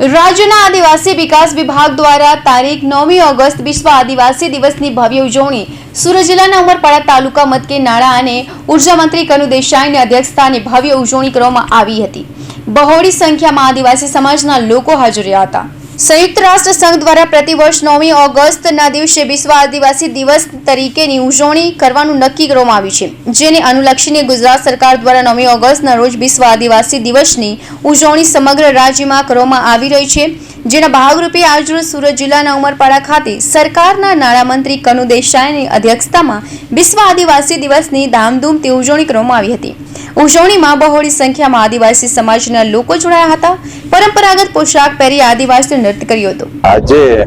રાજ્યના આદિવાસી વિકાસ વિભાગ દ્વારા તારીખ નવમી ઓગસ્ટ વિશ્વ આદિવાસી દિવસની ભવ્ય ઉજવણી સુરત જિલ્લાના ઉમરપાડા તાલુકા મતકે નાણાં અને ઊર્જા મંત્રી કનુ દેસાઈની અધ્યક્ષસ્થાને ભવ્ય ઉજવણી કરવામાં આવી હતી. બહોળી સંખ્યામાં આદિવાસી સમાજના લોકો હાજર રહ્યા હતા. સંયુક્ત રાષ્ટ્ર સંઘ દ્વારા પ્રતિવર્ષ નવમી ઓગસ્ટના દિવસે વિશ્વ આદિવાસી દિવસ તરીકેની ઉજવણી કરવાનું નક્કી કરવામાં આવ્યું છે, જેને અનુલક્ષીને ગુજરાત સરકાર દ્વારા નવમી ઓગસ્ટના રોજ વિશ્વ આદિવાસી દિવસની ઉજવણી સમગ્ર રાજ્યમાં કરવામાં આવી રહી છે, જેના ભાગરૂપે આજરોજ સુરત જિલ્લાના ઉમરપાડા ખાતે સરકારના નાણામંત્રી કનુ દેસાઈની અધ્યક્ષતામાં વિશ્વ આદિવાસી દિવસની ધામધૂમથી ઉજવણી કરવામાં આવી હતી. ઉજવણીમાં બહોળી સંખ્યામાં આદિવાસી સમાજના લોકો જોડાયા હતા. પરંપરાગત પોશાક પહેરી આદિવાસી નૃત્ય કર્યું હતું. આજે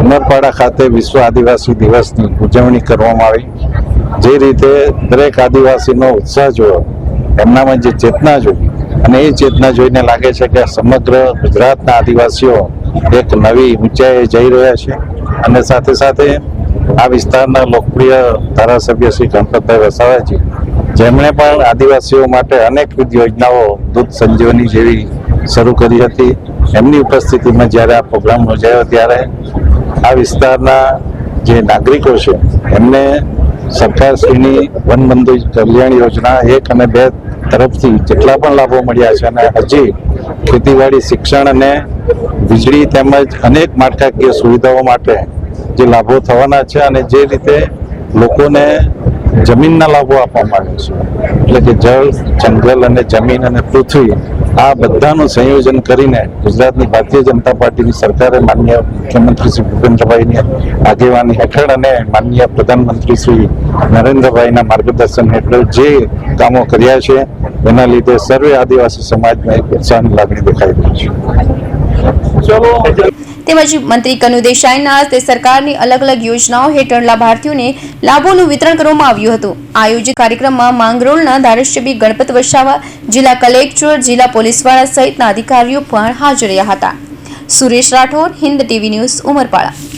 ઉમરપાડા ખાતે વિશ્વ આદિવાસી દિવસની ઉજવણી કરવામાં આવી. જે રીતે દરેક આદિવાસીનો ઉત્સાહ જોયો, એમનામાં જે ચેતના જોઈ અને એ ચેતના જોઈને લાગે છે કે સમગ્ર ગુજરાતના આદિવાસીઓ એક નવી ઊંચાઈએ જઈ રહ્યા છે અને સાથે સાથે આ વિસ્તારના લોકપ્રિય ધારાસભ્ય શ્રી ગણપતભાઈ વસાવાજી જેમણે પણ આદિવાસીઓ માટે અનેકવિધ યોજનાઓ દૂધ સંજીવની જેવી શરૂ કરી હતી, એમની ઉપસ્થિતિમાં જ્યારે આ પ્રોગ્રામ યોજાયો ત્યારે આ વિસ્તારના જે નાગરિકો છે, એમને સરકારશ્રીની વનબંધુ કલ્યાણ યોજના એક અને બે તરફથી જેટલા પણ લાભો મળ્યા છે અને હજી ખેતીવાડી, શિક્ષણ અને વીજળી તેમજ અનેક માળખાકીય સુવિધાઓ માટે જે લાભો થવાના છે અને જે રીતે લોકોને જમીનના લાભો આપવામાં આવે છે. એટલે કે જળ, જંગલ અને જમીન અને પૃથ્વી આ બધાનું સંયોજન કરીને ગુજરાતની ભારતીય જનતા પાર્ટીની સરકારે માન્ય મુખ્યમંત્રી શ્રી ભૂપેન્દ્રભાઈની આગેવાની હેઠળ અને માન્ય પ્રધાનમંત્રી શ્રી નરેન્દ્રભાઈના માર્ગદર્શન હેઠળ જે કામો કર્યા છે, એના લીધે સર્વે આદિવાસી સમાજમાં એક ઉત્સાહની લાગણી દેખાઈ રહી છે. તેમજ મંત્રી કનુ દેસાઈના હસ્તે સરકારની અલગ અલગ યોજનાઓ હેઠળ લાભાર્થીઓને લાભોનું વિતરણ કરવામાં આવ્યું હતું. આયોજિત કાર્યક્રમમાં માંગરોળના ધારાસભ્ય ગણપત વસાવા, જિલ્લા કલેક્ટર, જિલ્લા પોલીસવાળા સહિતના અધિકારીઓ પણ હાજર રહ્યા હતા. Suresh Rathod, Hind TV news, Umarpada.